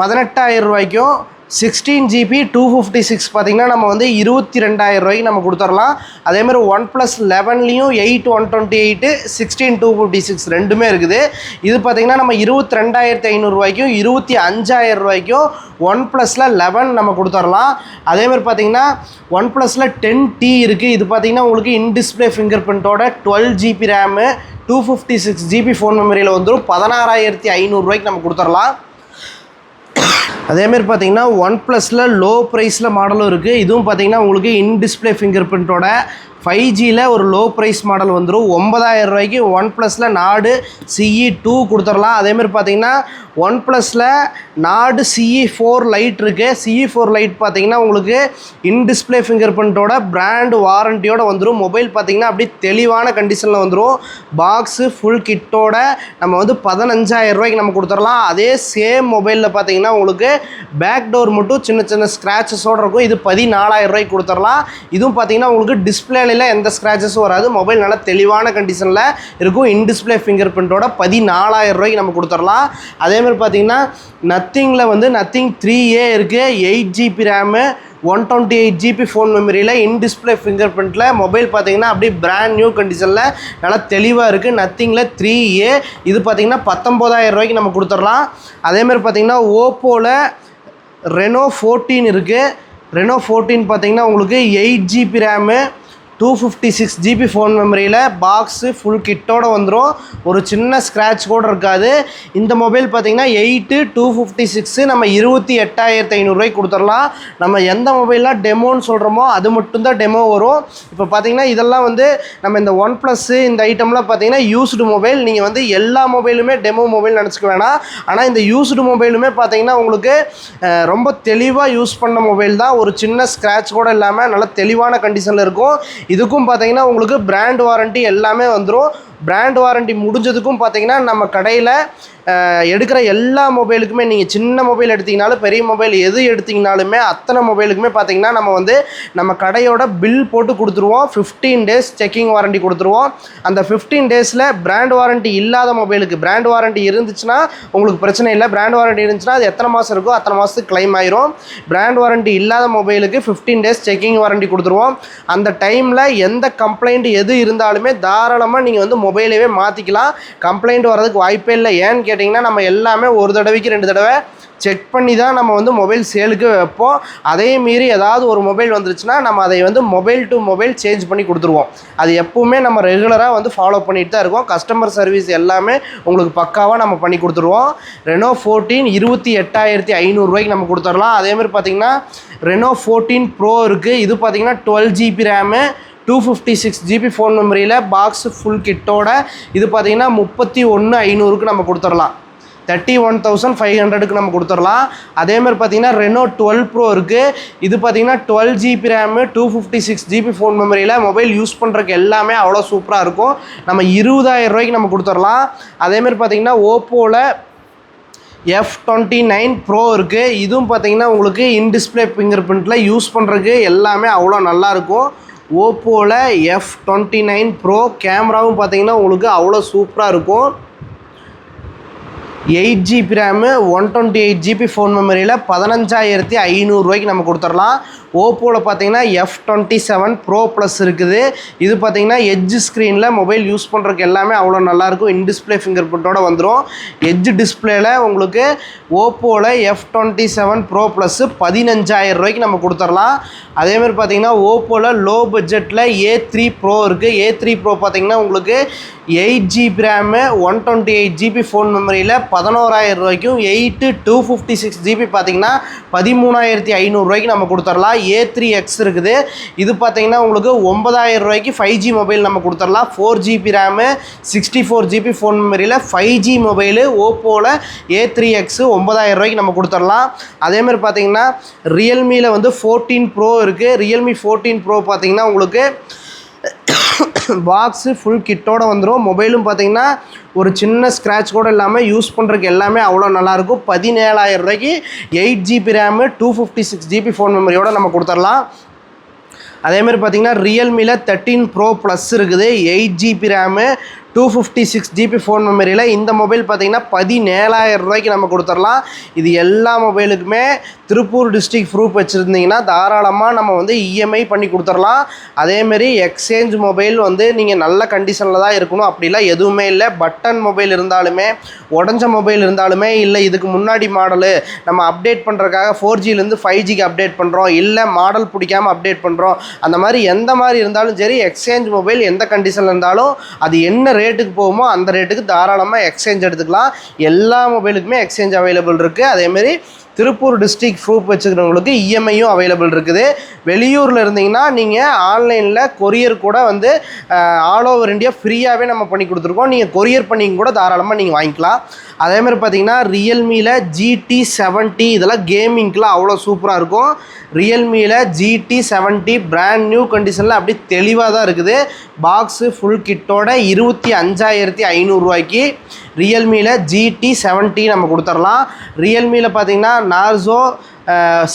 பதினெட்டாயிரம் ரூபாய்க்கும் sixteen GB two fifty six பார்த்திங்கன்னா நம்ம வந்து இருபத்தி ரெண்டாயிரம் ரூபாய்க்கு நம்ம கொடுத்துடலாம். அதேமாதிரி OnePlus லெவன்லேயும் eight one twenty eight sixteen two fifty six ரெண்டுமே இருக்குது. இது பார்த்திங்கன்னா நம்ம இருபத்தி ரெண்டாயிரத்தி ஐநூறுரூவாய்க்கும் இருபத்தி அஞ்சாயிரம் ரூபாய்க்கும் ஒன் ப்ளஸில் லெவன் நம்ம கொடுத்துடலாம். அதேமாதிரி பார்த்திங்கன்னா ஒன் ப்ளஸில் டென் டி இருக்குது இது பார்த்திங்கன்னா உங்களுக்கு in display finger பிரிண்ட்டோட twelve GB RAM two fifty six GB phone மெமரியில் வந்துடும் பதினாறாயிரத்தி ஐநூறுரூவாய்க்கு நம்ம கொடுத்துடலாம். அதேமாரி பார்த்தீங்கன்னா ஒன் ப்ளஸில் லோ ப்ரைஸில் மாடலும் இருக்குது இதுவும் பார்த்தீங்கன்னா உங்களுக்கு இன் டிஸ்பிளே ஃபிங்கர் பிரிண்ட்டோட ஃபைவ் ஜியில் ஒரு லோ ப்ரைஸ் மாடல் வந்துடும் ஒன்பதாயிரம் ரூபாய்க்கு ஒன் ப்ளஸில் நாடு சிஇ டூ கொடுத்துடலாம். அதேமாரி பார்த்தீங்கன்னா ஒன் ப்ளஸில் நாடு சிஇ ஃபோர் லைட் இருக்குது சிஇ ஃபோர் லைட் பார்த்தீங்கன்னா உங்களுக்கு இன் டிஸ்பிளே ஃபிங்கர் பிரிண்ட்டோட பிராண்ட் வாரண்டியோட வந்துடும் மொபைல் பார்த்தீங்கன்னா அப்படி தெளிவான கண்டிஷனில் வந்துடும் பாக்ஸு ஃபுல் கிட்டோட நம்ம வந்து பதினஞ்சாயிரம் ரூபாய்க்கு நம்ம கொடுத்துடலாம். அதே சேம் மொபைலில் பார்த்தீங்கன்னா உங்களுக்கு பேக் டோர் மட்டும் சின்ன சின்ன ஸ்க்ராச்சஸோடு இருக்கும். இது பதினாலாயிரம் ரூபாய்க்கு கொடுத்துடலாம். இதுவும் பார்த்தீங்கன்னா உங்களுக்கு டிஸ்பிளேல எந்த ஸ்க்ராச்சஸும் வராது. மொபைல் நல்லா தெளிவான கண்டிஷனில் இருக்கும். இன் டிஸ்பிளே ஃபிங்கர் பிரிண்ட்டோட பதினாலாயிரம் ரூபாய்க்கு நம்ம கொடுத்துடலாம். அதேமாதிரி பார்த்தீங்கன்னா நத்திங்கில் வந்து நத்திங் த்ரீ ஏ இருக்குது eight GB RAM one twenty eight GB phone மெமரியில் இன் டிஸ்பிளே ஃபிங்கர் பிரிண்ட்டில் மொபைல் பார்த்தீங்கன்னா அப்படியே பிராண்ட் நியூ கண்டிஷனில் நல்லா தெளிவாக இருக்குது நத்திங்கில் த்ரீ ஏ இது பார்த்தீங்கன்னா பத்தொம்போதாயிரம் ரூபாய்க்கு நம்ம கொடுத்துடலாம். அதேமாதிரி பார்த்தீங்கன்னா ஓப்போவில் ரெனோ ஃபோர்டீன் இருக்குது ரெனோ ஃபோர்டீன் பார்த்தீங்கன்னா உங்களுக்கு eight GB RAM two fifty six GB phone மெமரியில் பாக்ஸு ஃபுல் கிட்டோடு வந்துடும் ஒரு சின்ன ஸ்க்ராட்ச் கூட இருக்காது. இந்த மொபைல் பார்த்தீங்கன்னா எயிட்டு டூ ஃபிஃப்டி சிக்ஸு நம்ம இருபத்தி எட்டாயிரத்து ஐநூறுரூவாய்க்கு கொடுத்துடலாம். நம்ம எந்த மொபைல்லாம் டெமோன்னு சொல்கிறோமோ அது மட்டும்தான் டெமோ வரும். இப்போ பார்த்தீங்கன்னா இதெல்லாம் வந்து நம்ம இந்த ஒன் ப்ளஸ்ஸு இந்த ஐட்டம்லாம் பார்த்திங்கன்னா யூஸ்டு மொபைல் நீங்கள் வந்து எல்லா மொபைலுமே டெமோ மொபைல் நினச்சிக்க வேணாம். ஆனால் இந்த யூஸ்டு மொபைலுமே பார்த்தீங்கன்னா உங்களுக்கு ரொம்ப தெளிவாக யூஸ் பண்ண மொபைல் தான். ஒரு சின்ன ஸ்க்ராட்ச் கூட இல்லாமல் நல்ல தெளிவான கண்டிஷனில் இருக்கும். இதுக்கும் பார்த்தீங்கன்னா உங்களுக்கு பிராண்ட் வாரண்ட்டி எல்லாமே வந்துடும் பிராண்ட் வாரண்ட்டி முடிஞ்சதுக்கும் பார்த்தீங்கன்னா நம்ம கடையில் எடுக்கிற எல்லா மொபைலுக்குமே நீங்கள் சின்ன மொபைல் எடுத்திங்கனாலும் பெரிய மொபைல் எது எடுத்தீங்கனாலுமே அத்தனை மொபைலுக்குமே பார்த்தீங்கன்னா நம்ம வந்து நம்ம கடையோட பில் போட்டு கொடுத்துருவோம். ஃபிஃப்டீன் டேஸ் செக்கிங் வாரண்டி கொடுத்துருவோம். அந்த ஃபிஃப்டீன் டேஸில் பிராண்ட் வாரண்டி இல்லாத மொபைலுக்கு பிராண்ட் வாரண்டி இருந்துச்சுன்னா உங்களுக்கு பிரச்சனை இல்லை. பிராண்ட் வாரண்டி இருந்துச்சுன்னா அது எத்தனை மாதம் இருக்கோ அத்தனை மாதத்துக்கு க்ளைம் ஆயிரும். பிராண்ட் வாரண்டி இல்லாத மொபைலுக்கு ஃபிஃப்டீன் டேஸ் செக்கிங் வாரண்டி கொடுத்துருவோம். அந்த டைமில் எந்த கம்ப்ளைண்ட் எது இருந்தாலுமே தாராளமாக நீங்கள் வந்து மொபைலவே மாற்றிக்கலாம் கம்ப்ளைண்ட் வரதுக்கு வாய்ப்பே இல்லை. ஏன்னு கேட்டிங்கன்னா நம்ம எல்லாமே ஒரு தடவைக்கு ரெண்டு தடவை செக் பண்ணி தான் நம்ம வந்து மொபைல் சேலுக்கு வைப்போம். அதே மீறி ஏதாவது ஒரு மொபைல் வந்துருச்சுன்னா நம்ம அதை வந்து மொபைல் டு மொபைல் சேஞ்ச் பண்ணி கொடுத்துருவோம். அது எப்பவுமே நம்ம ரெகுலராக வந்து ஃபாலோ பண்ணிட்டு தான் இருக்கோம். கஸ்டமர் சர்வீஸ் எல்லாமே உங்களுக்கு பக்காவாக நம்ம பண்ணி கொடுத்துருவோம். ரெனோ ஃபோர்டீன் இருபத்தி எட்டாயிரத்தி ஐநூறுரூவாய்க்கு நம்ம கொடுத்துடலாம். அதேமாதிரி பார்த்தீங்கன்னா ரெனோ ஃபோர்டீன் ப்ரோ இருக்குது இது பார்த்தீங்கன்னா twelve GB RAM two fifty six GB phone மெமரியில் பாக்ஸ் ஃபுல் கிட்டோட இது பார்த்தீங்கன்னா முப்பத்தி ஒன்று ஐநூறுக்கு நம்ம கொடுத்துடலாம். தேர்ட்டி ஒன் தௌசண்ட் ஃபைவ் ஹண்ட்ரடுக்கு நம்ம கொடுத்துடலாம். அதேமாதிரி பார்த்தீங்கன்னா ரெனோ டுவெல் ப்ரோ இருக்குது இது பார்த்தீங்கன்னா twelve GB RAM two fifty six GB phone மெமரியில் மொபைல் யூஸ் பண்ணுறதுக்கு எல்லாமே அவ்வளோ சூப்பராக இருக்கும். நம்ம இருபதாயிரம் ரூபாய்க்கு நம்ம கொடுத்துடலாம். அதேமாதிரி பார்த்தீங்கன்னா ஓப்போவில் எஃப் டுவெண்ட்டி நைன் ப்ரோ இருக்குது இதுவும் பார்த்தீங்கன்னா உங்களுக்கு இன் டிஸ்பிளே ஃபிங்கர் பிரிண்ட்டில் யூஸ் பண்ணுறதுக்கு எல்லாமே அவ்வளோ நல்லாயிருக்கும் ஓப்போவில் எஃப் டுவெண்ட்டி நைன் ப்ரோ கேமராவும் பார்த்தீங்கன்னா உங்களுக்கு அவ்வளோ சூப்பராக இருக்கும். Eight GB RAM one twenty eight GB phone மெமரியில் பதினஞ்சாயிரத்தி ஐநூறுரூவாய்க்கு நம்ம கொடுத்துடலாம். ஓப்போவில் பார்த்தீங்கன்னா F twenty seven pro plus இருக்குது. இது பார்த்தீங்கன்னா எட்ஜ் ஸ்க்ரீனில் மொபைல் யூஸ் பண்ணுறதுக்கு எல்லாமே அவ்வளோ நல்லாயிருக்கும். இன் டிஸ்பிளே ஃபிங்கர் பிரிண்டோட வந்துடும் எட்ஜ் டிஸ்பிளேல உங்களுக்கு ஓப்போவில் F twenty seven pro plus பதினஞ்சாயிரம் ரூபாய்க்கு நம்ம கொடுத்துடலாம். அதேமாதிரி பார்த்தீங்கன்னா ஓப்போவில் லோ பட்ஜெட்டில் ஏ த்ரீ ப்ரோ இருக்குது ஏ த்ரீ ப்ரோ பார்த்தீங்கன்னா உங்களுக்கு eight GB RAM one twenty eight GB phone மெமரியில் பதினோராயிரம் ரூபாய்க்கும் eight two fifty six GB பார்த்தீங்கன்னா பதிமூணாயிரத்தி ஐநூறுரூவாய்க்கு நம்ம கொடுத்துடலாம் ஏ த்ரீ எக்ஸ் இருக்குது. இது பார்த்தீங்கன்னா உங்களுக்கு ஒன்பதாயிரம் ரூபாய்க்கு ஃபைவ் ஜி மொபைல் நம்ம கொடுத்துடலாம் four GB RAM sixty four GB phone மெமரியில் ஃபைவ் ஜி மொபைலு ஓப்போவில் ஏ த்ரீ எக்ஸு ஒன்பதாயிரம் ரூபாய்க்கு நம்ம கொடுத்துடலாம் அதேமாதிரி பார்த்தீங்கன்னா ரியல்மியில் வந்து ஃபோர்டீன் ப்ரோ இருக்குது ரியல்மி ஃபோர்டீன் ப்ரோ பார்த்தீங்கன்னா உங்களுக்கு பாக்ஸு ஃபுல் கிட்டோட வந்துடும் மொபைலும் பார்த்தீங்கன்னா ஒரு சின்ன ஸ்க்ராட்ச் கூட இல்லாமல் யூஸ் பண்ணுறதுக்கு எல்லாமே அவ்வளோ நல்லாயிருக்கும். பதினேழாயிரம் ரூபாய்க்கு eight GB RAM two fifty six GB phone மெமரியோட நம்ம கொடுத்துடலாம் அதேமாதிரி பார்த்தீங்கன்னா ரியல்மியில் தேர்ட்டீன் ப்ரோ ப்ளஸ் இருக்குது. Eight GB RAM two fifty six GB phone மெமரியில் இந்த மொபைல் பார்த்தீங்கன்னா பதினேழாயிரம் ரூபாய்க்கு நம்ம கொடுத்துடலாம். இது எல்லா மொபைலுக்குமே திருப்பூர் டிஸ்ட்ரிக்ட் ப்ரூஃப் வச்சுருந்தீங்கன்னா தாராளமாக நம்ம வந்து இஎம்ஐ பண்ணி கொடுத்துடலாம். அதேமாரி எக்ஸ்சேஞ்ச் மொபைல் வந்து நீங்கள் நல்ல கண்டிஷனில் தான் இருக்கணும். அப்படிலாம் எதுவுமே இல்லை. பட்டன் மொபைல் இருந்தாலுமே உடஞ்ச மொபைல் இருந்தாலுமே இல்லை இதுக்கு முன்னாடி மாடலு நம்ம அப்டேட் பண்ணுறதுக்காக ஃபோர் ஜிலேருந்து ஃபைவ் ஜிக்கு அப்டேட் பண்ணுறோம் இல்லை மாடல் பிடிக்காம அப்டேட் பண்ணுறோம் அந்த மாதிரி எந்த மாதிரி இருந்தாலும் சரி எக்ஸ்சேஞ்ச் மொபைல் எந்த கண்டிஷனில் இருந்தாலும் அது என்ன ரேட் ரேட்டுக்கு போகுமோ அந்த ரேட்டுக்கு தாராளமாக எக்ஸ்சேஞ்ச் எடுத்துக்கலாம். எல்லா மொபைலுக்குமே எக்ஸ்சேஞ்ச் அவைலபிள் இருக்குது அதேமாரி திருப்பூர் டிஸ்ட்ரிக்ட் ப்ரூஃப் வச்சுக்கிறவங்களுக்கு இஎம்ஐயும் அவைலபிள் இருக்குது. வெளியூரில் இருந்தீங்கன்னா நீங்கள் ஆன்லைனில் கொரியர் கூட வந்து ஆல் ஓவர் இந்தியா ஃப்ரீயாகவே நம்ம பண்ணி கொடுத்துருக்கோம். நீங்கள் கொரியர் பண்ணி கூட தாராளமாக நீங்கள் வாங்கிக்கலாம். அதேமாதிரி பார்த்தீங்கன்னா ரியல்மியில் ஜிடி செவன்ட்டி இதெல்லாம் கேமிங்க்கெலாம் அவ்வளோ சூப்பராக இருக்கும். ரியல்மியில் ஜிடி செவன்ட்டி பிராண்ட் நியூ கண்டிஷனில் அப்படி தெளிவாக தான் இருக்குது. பாக்ஸு ஃபுல் கிட்டோட இருபத்தி அஞ்சாயிரத்தி ஐநூறுரூவாய்க்கு ரியல்மியில் ஜிடி செவன்ட்டி நம்ம கொடுத்துடலாம் ரியல்மியில் பார்த்தீங்கன்னா நார்சோ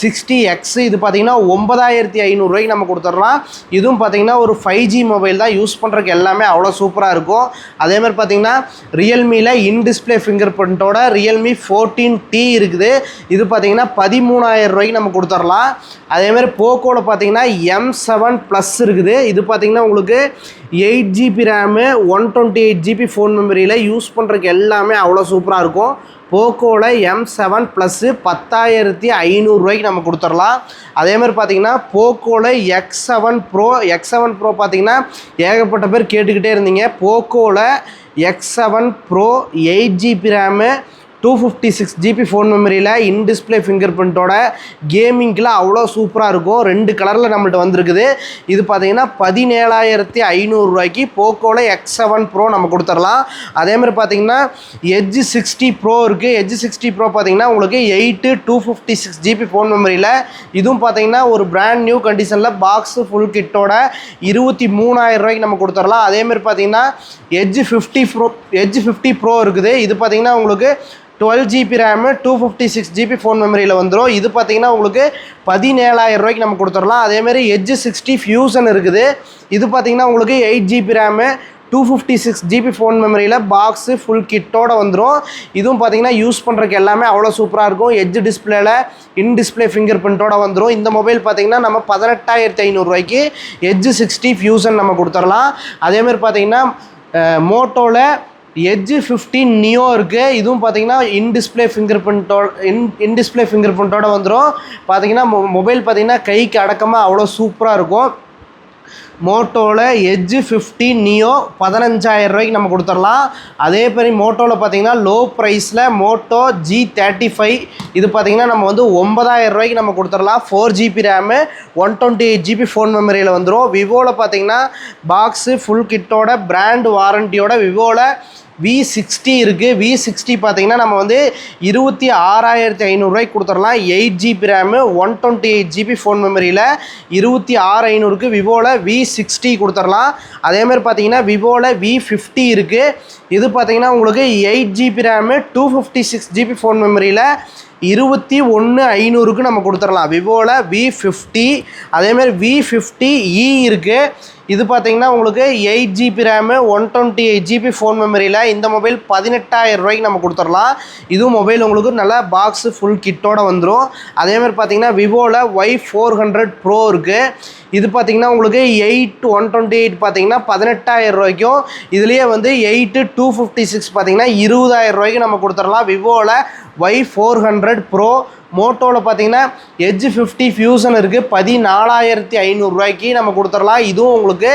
சிக்ஸ்டி எக்ஸ் இது பார்த்தீங்கன்னா ஒன்பதாயிரத்தி ஐநூறுரூவாய்க்கு நம்ம கொடுத்துட்றோம் இதுவும் பார்த்தீங்கன்னா ஒரு ஃபைவ் ஜி மொபைல் தான் யூஸ் பண்ணுறதுக்கு எல்லாமே அவ்வளோ சூப்பராக இருக்கும். அதேமாதிரி பார்த்தீங்கன்னா ரியல்மியில் இன் டிஸ்பிளே ஃபிங்கர் பிரிண்ட்டோட ரியல்மி ஃபோர்டீன் டி இருக்குது. இது பார்த்தீங்கன்னா பதிமூணாயிரம் ரூபாய்க்கு நம்ம கொடுத்துடலாம். அதேமாதிரி போக்கோவில் பார்த்தீங்கன்னா எம் செவன் ப்ளஸ் இருக்குது. இது பார்த்தீங்கன்னா உங்களுக்கு eight GB RAM one twenty eight GB phone மெமரியில் யூஸ் பண்ணுறதுக்கு எல்லாமே அவ்வளோ சூப்பராக இருக்கும். போக்கோவில் எம் செவன் ப்ளஸ்ஸு பத்தாயிரத்தி ஐநூறுரூவாய்க்கு நம்ம கொடுத்துடலாம். அதே மாதிரி பார்த்தீங்கன்னா போக்கோவில் X seven pro X seven pro பார்த்தீங்கன்னா ஏகப்பட்ட பேர் கேட்டுக்கிட்டே இருந்தீங்க. போக்கோவில் X seven pro eight GB RAM two fifty six GB phone மெமரியில் இன் டிஸ்பிளே ஃபிங்கர் பிரிண்ட்டோட கேமிங்கில் அவ்வளோ சூப்பராக இருக்கும். ரெண்டு கலரில் நம்மள்ட்ட வந்திருக்குது. இது பார்த்தீங்கன்னா பதினேழாயிரத்தி ஐநூறுரூவாய்க்கு போக்கோவில் எக்ஸ் செவன் ப்ரோ நம்ம கொடுத்துடலாம். அதேமாதிரி பார்த்தீங்கன்னா எஜ் சிக்ஸ்டி ப்ரோ இருக்குது எஜ் சிக்ஸ்டி ப்ரோ பார்த்தீங்கன்னா உங்களுக்கு eight two fifty six GB phone மெமரியில் இதுவும் பார்த்தீங்கன்னா ஒரு பிராண்ட் நியூ கண்டிஷனில் பாக்ஸ் ஃபுல் கிட்டோட இருபத்தி மூணாயிரம் ரூபாய்க்கு நம்ம கொடுத்துடலாம். அதேமாதிரி பார்த்தீங்கன்னா Edge fifty Pro Edge fifty Pro இருக்குது. இது பார்த்தீங்கன்னா உங்களுக்கு twelve GB RAM two fifty six GB phone மெமரியில் வந்துடும் இது பார்த்தீங்கன்னா உங்களுக்கு பதினேழாயிரம் ரூபாய்க்கு நம்ம கொடுத்துடலாம். அதேமாரி எட்ஜ் சிக்ஸ்டி ஃபியூசன் இருக்குது. இது பார்த்தீங்கன்னா உங்களுக்கு eight GB RAM two fifty six GB phone மெமரியில் பாக்ஸு ஃபுல் கிட்டோட வந்துடும் இதுவும் பார்த்தீங்கன்னா யூஸ் பண்ணுறதுக்கு எல்லாமே அவ்வளோ சூப்பராக இருக்கும். எட்ஜ் டிஸ்பிளேல இன் டிஸ்பிளே ஃபிங்கர் பிரிண்ட்டோட வந்துடும் இந்த மொபைல் பார்த்தீங்கன்னா நம்ம பதினெட்டாயிரத்தி ஐநூறுரூவாய்க்கு எட்ஜ் சிக்ஸ்டி ஃபியூசன் நம்ம கொடுத்துடலாம். அதேமாதிரி பார்த்தீங்கன்னா மோட்டோவில் எட்ஜு ஃபிஃப்டீன் நியோ இருக்குது இதுவும் பார்த்தீங்கன்னா இன் டிஸ்பிளே ஃபிங்கர் பிரிண்ட்டோட இன் இன் டிஸ்பிளே ஃபிங்கர் பிரிண்ட்டோட வந்துடும் பார்த்தீங்கன்னா மொ மொபைல் பார்த்தீங்கன்னா கைக்கு அடக்கமாக அவ்வளோ சூப்பராக இருக்கும். மோட்டோவில் எஜ்ஜு ஃபிஃப்டீன் நியோ பதினஞ்சாயிரம் ரூபாய்க்கு நம்ம கொடுத்துடலாம். அதே மாதிரி மோட்டோவில் பார்த்தீங்கன்னா லோ ப்ரைஸில் மோட்டோ ஜி தேர்ட்டி ஃபைவ் இது பார்த்தீங்கன்னா நம்ம வந்து ஒன்பதாயிரம் ரூபாய்க்கு நம்ம கொடுத்துடலாம். Four GB RAM one twenty eight GB phone மெமரியில் வந்துடும் விவோவில் பார்த்தீங்கன்னா பாக்ஸு ஃபுல் கிட்டோட பிராண்ட் வாரண்டியோட விவோவில் வி சிக்ஸ்டி இருக்குது வி சிக்ஸ்டி பார்த்தீங்கன்னா நம்ம வந்து இருபத்தி ஆறாயிரத்தி ஐநூறுரூவாய்க்கு கொடுத்துடலாம். Eight GB RAM one twenty eight GB phone மெமரியில் இருபத்தி ஆறு ஐநூறுக்கு விவோவில் வி சிக்ஸ்டி கொடுத்துடலாம். அதேமாதிரி பார்த்தீங்கன்னா விவோவில் வி ஃபிஃப்டி இருக்குது இது பார்த்தீங்கன்னா உங்களுக்கு eight GB RAM two fifty six GB phone மெமரியில் இருபத்தி ஒன்று ஐநூறுக்கு நம்ம கொடுத்துடலாம். விவோவில் வி ஃபிஃப்டி அதேமாதிரி வி ஃபிஃப்டி இ e இருக்குது இது பார்த்தீங்கன்னா உங்களுக்கு eight GB RAM one twenty eight GB phone மெமரியில் இந்த மொபைல் பதினெட்டாயிரம் ரூபாய்க்கு நம்ம கொடுத்துடலாம். இதுவும் மொபைல் உங்களுக்கு நல்லா பாக்ஸு ஃபுல் கிட்டோட வந்துடும் அதேமாதிரி பார்த்தீங்கன்னா விவோவில் ஒய் ஃபோர் ஹண்ட்ரட் ப்ரோ இருக்குது இது பார்த்தீங்கன்னா உங்களுக்கு எயிட் ஒன் டுவெண்ட்டி எயிட் பார்த்தீங்கன்னா பதினெட்டாயிரம் ரூபாய்க்கும் இதுலேயே வந்து எயிட்டு டூ ஃபிஃப்டி சிக்ஸ் பார்த்தீங்கன்னா இருபதாயிரம் ரூபாய்க்கு நம்ம கொடுத்துடலாம். விவோவில் ஒய் ஃபோர் ஹண்ட்ரட் ப்ரோ மோட்டோவில் பார்த்தீங்கன்னா எட்ஜ் ஃபிஃப்டி ஃபியூசன் இருக்குது பதினாலாயிரத்தி ஐநூறுரூவாய்க்கு நம்ம கொடுத்துடலாம். இதுவும் உங்களுக்கு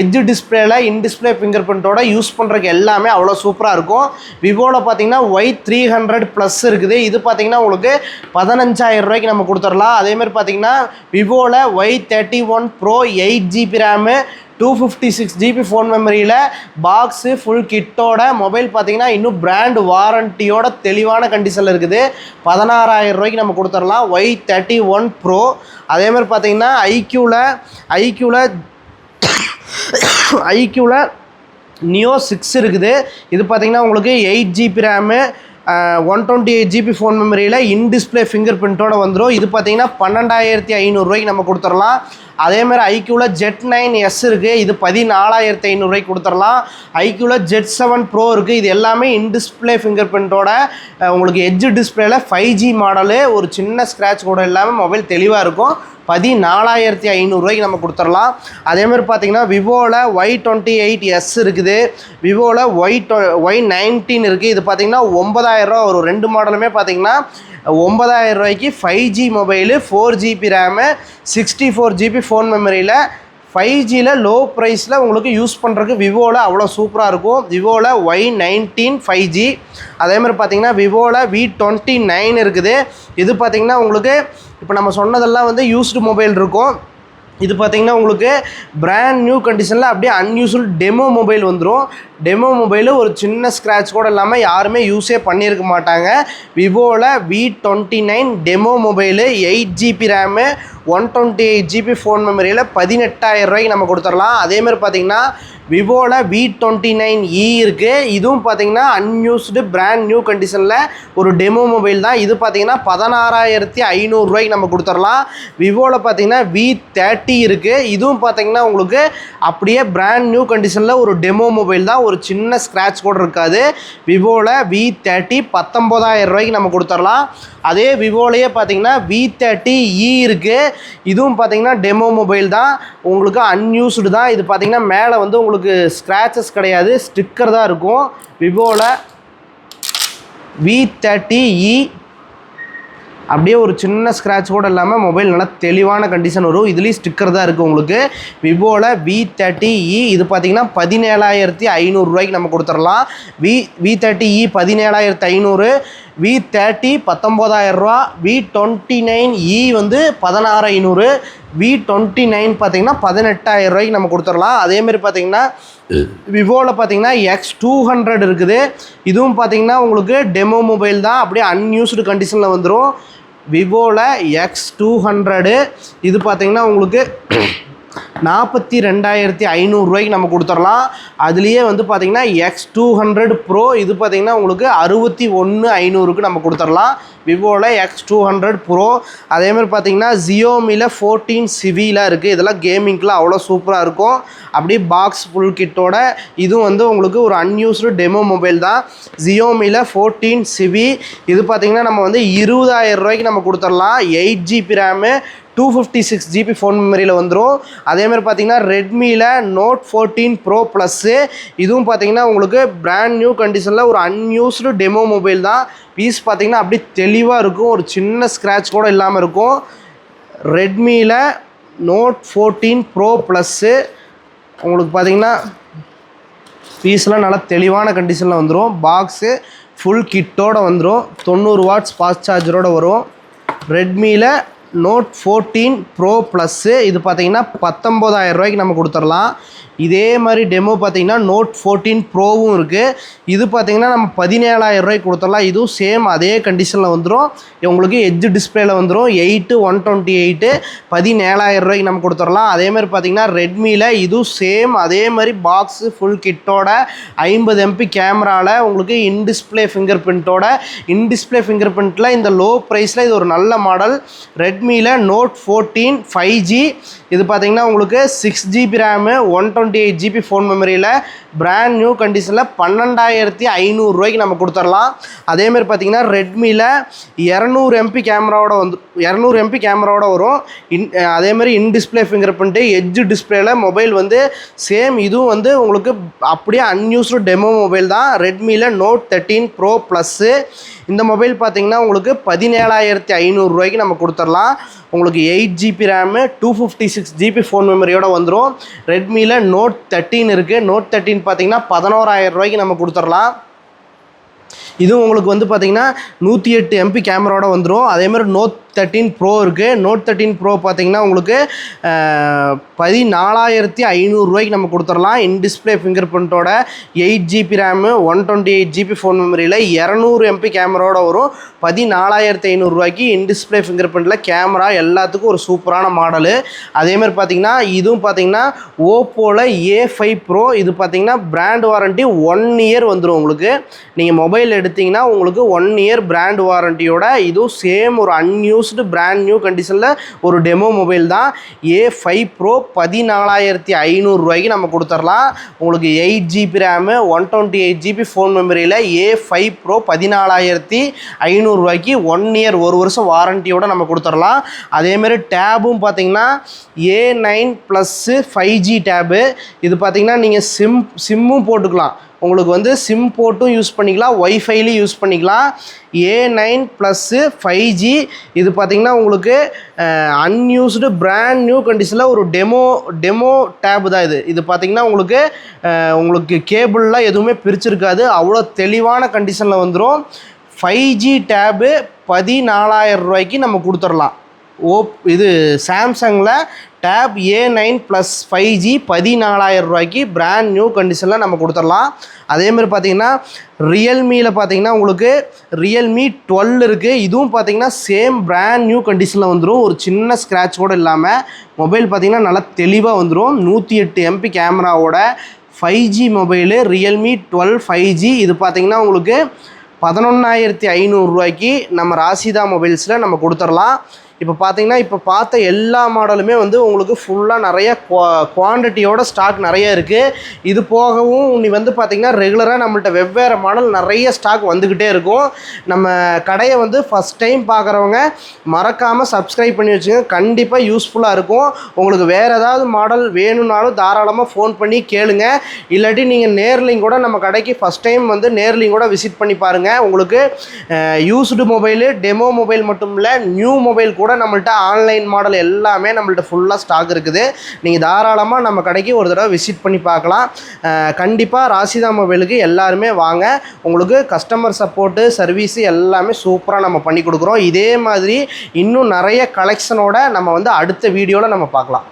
எட்ஜ் டிஸ்பிளேல இன் டிஸ்பிளே ஃபிங்கர் பிரிண்ட்டோட யூஸ் பண்ணுறதுக்கு எல்லாமே அவ்வளோ சூப்பராக இருக்கும். விவோவில் பார்த்தீங்கன்னா ஒய் த்ரீ ஹண்ட்ரட் ப்ளஸ் இருக்குது. இது பார்த்தீங்கன்னா உங்களுக்கு பதினஞ்சாயிரம் ரூபாய்க்கு நம்ம கொடுத்துடலாம். அதேமாதிரி பார்த்தீங்கன்னா விவோவில் Y thirty one pro eight GB RAM two fifty six GB phone மெமரியில் பாக்ஸு ஃபுல் கிட்டோட மொபைல் பார்த்தீங்கன்னா இன்னும் பிராண்ட் வாரண்டியோட தெளிவான கண்டிஷனில் இருக்குது. பதினாறாயிரம் ரூபாய்க்கு நம்ம கொடுத்துடலாம். ஒய் தேர்ட்டி ஒன் ப்ரோ அதேமாதிரி பார்த்தீங்கன்னா ஐக்யூவில் ஐக்யூவில் ஐக்யூவில் நியோ சிக்ஸ் இருக்குது. இது பார்த்தீங்கன்னா உங்களுக்கு eight GB RAM one twenty eight GB phone மெமரியில் இன் டிஸ்பிளே ஃபிங்கர் பிரிண்ட்டோட வந்துடும் இது பார்த்தீங்கன்னா பன்னெண்டாயிரத்தி ஐநூறுரூவாய்க்கு நம்ம கொடுத்துடலாம். அதேமாதிரி ஐக்யூவில் ஜெட் நைன் எஸ் இருக்குது இது பதினாலாயிரத்தி ஐநூறுரூவாய்க்கு கொடுத்துடலாம். ஐக்யூவில் ஜெட் செவன் ப்ரோ இருக்குது இது எல்லாமே இன் டிஸ்பிளே ஃபிங்கர் பிரிண்ட்டோட உங்களுக்கு எட்ஜ் டிஸ்பிளேல ஃபைவ் ஜி மாடலு ஒரு சின்ன ஸ்க்ராட்ச் கூட இல்லாமல் மொபைல் தெளிவாக இருக்கும். பதினாலாயிரத்தி ஐநூறுரூவாய்க்கு நம்ம கொடுத்துடலாம். அதேமாதிரி பார்த்தீங்கன்னா விவோவில் ஒய் டுவெண்ட்டி எயிட் எஸ் இருக்குது. விவோவில் ஒய் டொ ஒய் நைன்டீன் இருக்குது. இது பார்த்தீங்கன்னா ஒம்பதாயிரரூவா ஒரு ரெண்டு மாடலுமே பார்த்தீங்கன்னா ஒம்பதாயிரம் ரூபாய்க்கு five G mobile four GB RAM sixty four GB phone மெமரியில் ஃபைவ் ஜியில் லோ ப்ரைஸில் உங்களுக்கு யூஸ் பண்ணுறதுக்கு விவோவில் அவ்வளோ சூப்பராக இருக்கும். விவோவில் ஒய் நைன்டீன் ஃபைவ் ஜி அதே மாதிரி பார்த்தீங்கன்னா விவோவில் வி டுவெண்ட்டி நைன் இருக்குது. இது பார்த்திங்கன்னா உங்களுக்கு இப்போ நம்ம சொன்னதெல்லாம் வந்து யூஸ்டு மொபைல் இருக்கும். இது பார்த்தீங்கன்னா உங்களுக்கு பிராண்ட் நியூ கண்டிஷனில் அப்படியே அன்யூஸ்வல் டெமோ மொபைல் வந்துடும் டெமோ மொபைலு ஒரு சின்ன ஸ்க்ராட்ச் கூட இல்லாமல் யாருமே யூஸே பண்ணியிருக்க மாட்டாங்க. விவோவில் V twenty nine demo mobile eight GB RAM one twenty eight GB phone மெமரியில் பதினெட்டாயிரம் ரூபாய்க்கு நம்ம கொடுத்துடலாம். அதேமாதிரி பார்த்தீங்கன்னா விவோவில் V twenty nine E e இருக்குது இதுவும் பார்த்தீங்கன்னா அன்யூஸ்டு பிராண்ட் நியூ கண்டிஷனில் ஒரு டெமோ மொபைல் தான். இது பார்த்தீங்கன்னா பதினாறாயிரத்தி ஐநூறுரூவாய்க்கு நம்ம கொடுத்துடலாம். விவோவில் பார்த்தீங்கன்னா வி தேர்ட்டி இருக்குது இதுவும் பார்த்தீங்கன்னா உங்களுக்கு அப்படியே பிராண்ட் நியூ கண்டிஷனில் ஒரு டெமோ மொபைல் தான். ஒரு சின்ன ஸ்க்ராட்ச் கூட இருக்காது. விவோவில் வி தேர்ட்டி பத்தொம்போதாயிரம் ரூபாய்க்கு நம்ம கொடுத்துடலாம். அதே விவோலையே பார்த்தீங்கன்னா வி தேர்ட்டி இ e இருக்குது இதுவும் பார்த்தீங்கன்னா டெமோ மொபைல் தான். உங்களுக்கு அன்யூஸ்டு தான். இது பார்த்தீங்கன்னா மேலே வந்து உங்களுக்கு ஸ்க்ராச்சஸ் கிடையாது ஸ்டிக்கர் தான் இருக்கும். விவோவில் வி தேர்ட்டி இ அப்படியே ஒரு சின்ன ஸ்க்ராட்ச் கூட இல்லாமல் மொபைல் நல்லா தெளிவான கண்டிஷன் வரும். இதுலேயும் ஸ்டிக்கர் தான் இருக்குது உங்களுக்கு. விவோவில் வி தேர்ட்டி இ இது பார்த்தீங்கன்னா பதினேழாயிரத்தி ஐநூறுரூவாய்க்கு நம்ம கொடுத்துடலாம். V V thirty E e பதினேழாயிரத்தி ஐநூறு வி தேர்ட்டி பத்தொம்போதாயிரரூவா வி டுவெண்ட்டி நைன் இ வந்து பதினாறு ஐநூறு வி டுவெண்ட்டி நைன் பார்த்தீங்கன்னா பதினெட்டாயிரம் ரூபாய்க்கு நம்ம கொடுத்துடலாம். அதேமாரி பார்த்தீங்கன்னா விவோவில் பார்த்தீங்கன்னா எக்ஸ் டூ ஹண்ட்ரட் இருக்குது. இதுவும் பார்த்தீங்கன்னா உங்களுக்கு டெமோ மொபைல் தான். அப்படியே அன்யூஸ்டு கண்டிஷனில் வந்துடும் விவோவில் எக்ஸ் டூ ஹண்ட்ரடு இது பார்த்தீங்கன்னா உங்களுக்கு நாற்பத்தி ரெண்டாயிரத்தி ஐநூறுரூவாய்க்கு நம்ம கொடுத்துடலாம். அதுலேயே வந்து பார்த்தீங்கன்னா எக்ஸ் டூ ஹண்ட்ரட் ப்ரோ இது பார்த்தீங்கன்னா உங்களுக்கு அறுபத்தி ஒன்று ஐநூறுக்கு நம்ம கொடுத்துடலாம். விவோவில் எக்ஸ் டூ ஹண்ட்ரட் ப்ரோ அதேமாதிரி பார்த்தீங்கன்னா ஜியோமியில் ஃபோர்டீன் சிவிலாம் இருக்குது இதெல்லாம் கேமிங்க்கெலாம் அவ்வளோ சூப்பராக இருக்கும். அப்படியே பாக்ஸ் ஃபுல் கிட்டோட இதுவும் வந்து உங்களுக்கு ஒரு அன்யூஸ்டு டெமோ மொபைல் தான். ஜியோமியில் ஃபோர்டீன் சிவி இது பார்த்திங்கன்னா நம்ம வந்து இருபதாயிரம் ரூபாய்க்கு நம்ம கொடுத்துடலாம். Eight GB RAM two fifty six GB phone மெமரியில் வந்துடும் அதேமாதிரி பார்த்தீங்கன்னா ரெட்மியில் நோட் ஃபோர்டீன் ப்ரோ ப்ளஸ்ஸு இதுவும் பார்த்தீங்கன்னா உங்களுக்கு பிராண்ட் நியூ கண்டிஷனில் ஒரு அன்யூஸ்டு டெமோ மொபைல் தான். பீஸ் பார்த்தீங்கன்னா அப்படி தெளிவாக இருக்கும். ஒரு சின்ன ஸ்க்ராட்ச் கூட இல்லாமல் இருக்கும். ரெட்மியில் நோட் ஃபோர்டீன் ப்ரோ ப்ளஸ்ஸு உங்களுக்கு பார்த்தீங்கன்னா பீஸ்லாம் நல்லா தெளிவான கண்டிஷனில் வந்துடும் பாக்ஸு ஃபுல் கிட்டோடு வந்துடும் தொண்ணூறு வாட்ஸ் ஃபாஸ்ட் சார்ஜரோடு வரும். ரெட்மியில் நோட் ஃபோர்டீன் ப்ரோ ப்ளஸ்ஸு இது பார்த்தீங்கன்னா பத்தொம்போதாயிரம் ரூபாய்க்கு நம்ம கொடுத்துடலாம். இதே மாதிரி டெமோ பார்த்தீங்கன்னா நோட் ஃபோர்டீன் ப்ரோவும் இருக்குது இது பார்த்தீங்கன்னா நம்ம பதினேழாயிரம் ரூபாய்க்கு கொடுத்துடலாம். இதுவும் சேம் அதே கண்டிஷனில் வந்துடும் உங்களுக்கு எட்ஜ் டிஸ்பிளேல வந்துடும் எயிட்டு ஒன் டுவெண்ட்டி எயிட்டு பதினேழாயிரம் ரூபாய்க்கு நம்ம கொடுத்துடலாம். அதே மாதிரி பார்த்தீங்கன்னா ரெட்மியில் இதுவும் சேம் அதே மாதிரி பாக்ஸு ஃபுல் கிட்டோட ஐம்பது எம்பி கேமராவில் உங்களுக்கு இன் டிஸ்பிளே ஃபிங்கர் பிரிண்ட்டோட இன் டிஸ்பிளே ஃபிங்கர் பிரிண்ட்டில் இந்த லோ ப்ரைஸில் இது ஒரு நல்ல மாடல் ரெட் ரெட்மியில் நோட் ஃபோர்டீன் ஃபைவ் ஜி இது பார்த்தீங்கன்னா உங்களுக்கு six GB RAM one twenty eight GB phone மெமரியில் பிராண்ட் நியூ கண்டிஷனில் பன்னெண்டாயிரத்தி ஐநூறுரூவாய்க்கு நம்ம கொடுத்துடலாம். அதேமாரி பார்த்தீங்கன்னா ரெட்மியில் இரநூறு எம்பி கேமராவோட வந்து இரநூறு எம்பி கேமராவோட வரும். இன் அதேமாதிரி in display finger print edge டிஸ்பிளேல மொபைல் வந்து சேம் இதுவும் வந்து உங்களுக்கு அப்படியே அன்யூஸ்டு டெமோ மொபைல் தான். ரெட்மியில் நோட் தேர்ட்டீன் ப்ரோ ப்ளஸ்ஸு இந்த மொபைல் பார்த்தீங்கன்னா உங்களுக்கு பதினேழாயிரத்தி ஐநூறுரூவாய்க்கு நம்ம கொடுத்துடலாம். உங்களுக்கு eight GB RAM two fifty six GB phone மெமரியோட வந்துடும் ரெட்மியில் நோட் தேர்ட்டீன் இருக்குது நோட் தேர்ட்டீன் பார்த்தீங்கன்னா பதினோராயிரம் ரூபாய்க்கு நம்ம கொடுத்துடலாம். இதுவும் உங்களுக்கு வந்து பார்த்தீங்கன்னா நூற்றி எட்டு எம்பி கேமராவோட வந்துடும் அதேமாதிரி நோட் தேர்ட்டீன் ப்ரோ இருக்குது நோட் தேர்ட்டீன் ப்ரோ பார்த்தீங்கன்னா உங்களுக்கு பதினாலாயிரத்தி ஐநூறுரூவாய்க்கு நம்ம கொடுத்துடலாம். In display finger பிரிண்ட்டோட eight GB RAM one twenty eight GB phone மெமரியில் இரநூறு எம்பி கேமராவோட வரும். பதினாலாயிரத்தி ஐநூறுரூவாய்க்கு இன் டிஸ்பிளே ஃபிங்கர் பிரிண்ட்டில் கேமரா எல்லாத்துக்கும் ஒரு சூப்பரான மாடலு அதேமாதிரி பார்த்தீங்கன்னா இதுவும் பார்த்தீங்கன்னா ஓப்போவில் ஏ ஃபைவ் ப்ரோ இது பார்த்தீங்கன்னா பிராண்ட் வாரண்ட்டி ஒன் இயர் வந்துடும் உங்களுக்கு. நீங்கள் மொபைல் எடுத்தீங்கன்னா உங்களுக்கு ஒன் இயர் பிராண்ட் வாரண்ட்டியோட இதுவும் சேம் ஒரு அன்யூஸ் அன்யூஸ்டு பிராண்ட் நியூ கண்டிஷனில் ஒரு டெமோ மொபைல் தான். ஏ ஃபைவ் ப்ரோ பதினாலாயிரத்தி ஐநூறுரூவாய்க்கு நம்ம கொடுத்துடலாம் உங்களுக்கு eight GB RAM one twenty eight GB phone மெமரியில் ஏ ஃபைவ் ப்ரோ பதினாலாயிரத்தி ஐநூறுரூவாய்க்கு ஒன் இயர் ஒரு வருஷம் வாரண்டியோட நம்ம கொடுத்துடலாம் அதேமாரி டேபும் பார்த்தீங்கன்னா A nine plus five G tab இது பார்த்தீங்கன்னா நீங்கள் சிம் சிம்மும் போட்டுக்கலாம். உங்களுக்கு வந்து சிம் போட்டும் யூஸ் பண்ணிக்கலாம் ஒய்ஃபைலையும் யூஸ் பண்ணிக்கலாம். A nine plus five G இது பார்த்திங்கன்னா உங்களுக்கு அன்யூஸ்டு பிராண்ட் நியூ கண்டிஷனில் ஒரு டெமோ டெமோ டேப் தான் இது. இது பார்த்திங்கன்னா உங்களுக்கு உங்களுக்கு கேபிள்லாம் எதுவுமே பிரிச்சிருக்காது. அவ்வளோ தெளிவான கண்டிஷனில் வந்துடும் ஃபைவ் ஜி டேபு பதினாலாயிரம் ரூபாய்க்கு நம்ம கொடுத்துடலாம் ஓப் இது சாம்சங்கில் tab A nine plus five G பதினாலாயிரம் ரூபாய்க்கு பிராண்ட் நியூ கண்டிஷனில் நம்ம கொடுத்துடலாம். அதேமாதிரி பார்த்தீங்கன்னா ரியல்மியில் பார்த்தீங்கன்னா உங்களுக்கு ரியல்மி டுவெல் இருக்குது இதுவும் பார்த்தீங்கன்னா சேம் பிராண்ட் நியூ கண்டிஷனில் வந்துடும் ஒரு சின்ன ஸ்க்ராட்ச் கூட இல்லாமல் மொபைல் பார்த்தீங்கன்னா நல்லா தெளிவாக வந்துடும் நூற்றி எட்டு எம்பி கேமராவோட five G mobile Realme twelve five G இது பார்த்தீங்கன்னா உங்களுக்கு பதினொன்றாயிரத்தி ஐநூறுரூவாய்க்கு நம்ம ராசிதா மொபைல்ஸில் நம்ம கொடுத்துடலாம். இப்போ பார்த்தீங்கன்னா இப்போ பார்த்த எல்லா மாடலுமே வந்து உங்களுக்கு ஃபுல்லாக நிறைய குவான்டிட்டியோட ஸ்டாக் நிறைய இருக்குது இது போகவும் நீ வந்து பார்த்திங்கன்னா ரெகுலராக நம்மள்ட்ட வெவ்வேறு மாடல் நிறைய ஸ்டாக் வந்துக்கிட்டே இருக்கும். நம்ம கடையை வந்து ஃபஸ்ட் டைம் பார்க்குறவங்க மறக்காமல் சப்ஸ்கிரைப் பண்ணி வச்சுங்க கண்டிப்பாக யூஸ்ஃபுல்லாக இருக்கும். உங்களுக்கு வேறு ஏதாவது மாடல் வேணும்னாலும் தாராளமாக ஃபோன் பண்ணி கேளுங்க. இல்லாட்டி நீங்கள் நேர்லையும் கூட நம்ம கடைக்கு ஃபஸ்ட் டைம் வந்து நேர்லையும் கூட விசிட் பண்ணி பாருங்கள் உங்களுக்கு யூஸ்டு மொபைலு டெமோ மொபைல் மட்டும் இல்லை நியூ மொபைல் கூட கூட நம்மள்ட்ட ஆன்லைன் மாடல் எல்லாமே நம்மள்ட்ட ஃபுல்லாக ஸ்டாக் இருக்குது. நீங்கள் தாராளமாக நம்ம கடைக்கு ஒரு தடவை விசிட் பண்ணி பார்க்கலாம். கண்டிப்பாக ராசிதா மொபைலுக்கு எல்லாருமே வாங்க. உங்களுக்கு கஸ்டமர் சப்போர்ட்டு சர்வீஸு எல்லாமே சூப்பராக நம்ம பண்ணி கொடுக்குறோம். இதே மாதிரி இன்னும் நிறைய கலெக்ஷனோட நம்ம வந்து அடுத்த வீடியோவில் நம்ம பார்க்கலாம்.